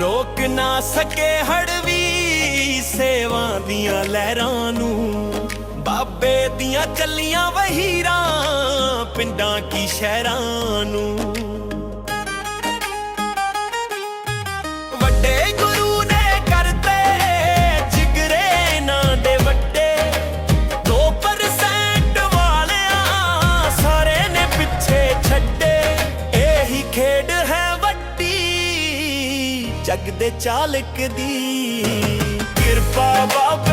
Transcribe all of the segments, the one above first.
ਰੋਕ ਨਾ ਸਕੇ ਹੜਵੀ ਸੇਵਾ ਦੀਆਂ ਲਹਿਰਾਂ ਨੂੰ। ਬਾਬੇ ਦੀਆਂ ਚੱਲੀਆਂ ਵਹੀਰਾਂ ਪਿੰਡਾਂ ਕੀ ਸ਼ਹਿਰਾਂ ਨੂੰ। ਜਗ ਦੇ ਚਾਲਕ ਦੀ ਕਿਰਪਾ ਬਾਬਾ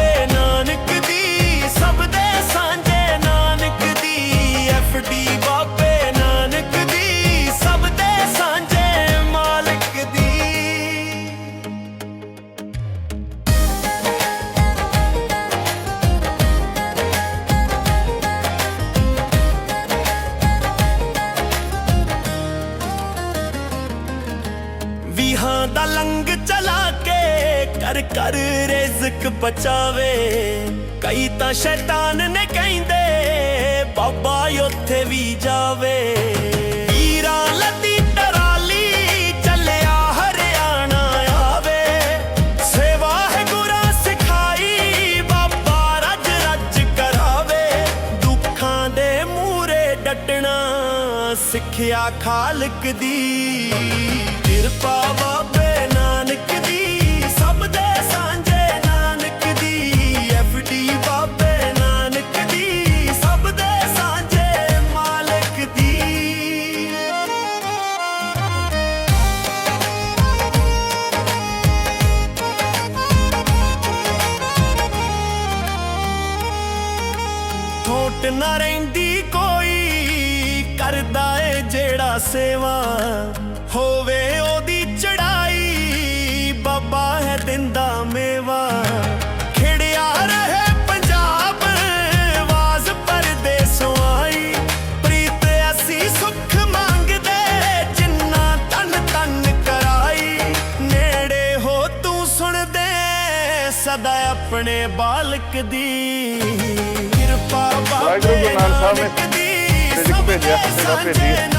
ਵੀਹਾਂ ਦਾ ਲੰਗ ਚਲਾ ਕੇ ਕਰ ਕਰ ਰਿਜ਼ਕ ਬਚਾਵੇ। ਕਈ ਤਾਂ ਸ਼ੈਤਾਨ ਨੇ ਕਹਿੰਦੇ, ਬਾਬਾ ਉੱਥੇ ਵੀ ਜਾਵੇ। ਟਰਾਲੀ ਚੱਲਿਆ ਹਰਿਆਣਾ ਆਵੇ। ਸੇਵਾ ਹੈ ਸਿਖਾਈ, ਬਾਬਾ ਰੱਜ ਰੱਜ ਕਰਾਵੇ। ਦੁੱਖਾਂ ਦੇ ਮੂਰੇ ਡਟਣਾ ਸਿੱਖਿਆ ਖਾਲਕ ਦੀ। ਕਿਰਪਾ ਬਾਬੇ ਨਾਨਕ ਦੀ, ਸਭ ਦੇ ਸਾਂਝੇ ਨਾਨਕ ਦੀ, ਐਫਡੀ ਬਾਬੇ ਨਾਨਕ ਦੀ, ਸਭ ਦੇ ਸਾਂਝੇ ਮਾਲਕ ਦੀ। ਥੋਟ ਨਾ ਰਹਿੰਦੀ ਕੋਈ, ਕਰਦਾ ਏ ਜਿਹੜਾ ਸੇਵਾ ਹੋਵੇ। ਸਦਾ ਆਪਣੇ ਬਾਲਕ ਦੀ। ਕਿਰਪਾ ਬਾਬੇ ਨਾਨਕ ਸਾਹਿਬ ਨੇ ਨਾਨਕ ਦੀ। ਸਭ ਦੇ। ਸਾਂਝੇ ਐਫਡੀ